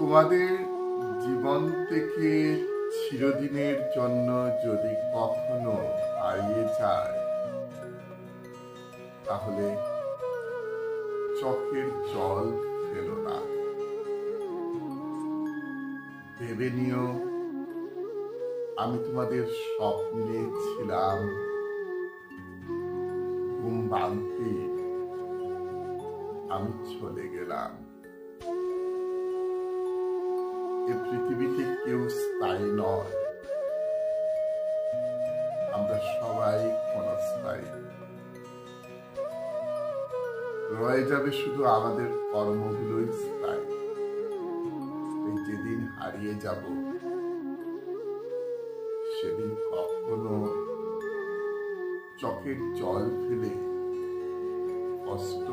তোমাদের জীবন থেকে চিরদিনের জন্য যদি কখনো হারিয়ে যায়, তাহলে চোখের জল ফেলো না। ভেবে নিও, আমি তোমাদের স্বপ্নে ছিলাম। ঘুম ভাঙতে আমি চলে গেলাম। এ পৃথিবীতে কেউ স্থায়ী নয়। আমরা সবাই ক্ষণস্থায়ী রয়ে যাবে শুধু আমাদের কর্মগুলোই স্থায়ী। যেদিন হারিয়ে যাব, সেদিন কখনো চোখের জল ফেলে কষ্ট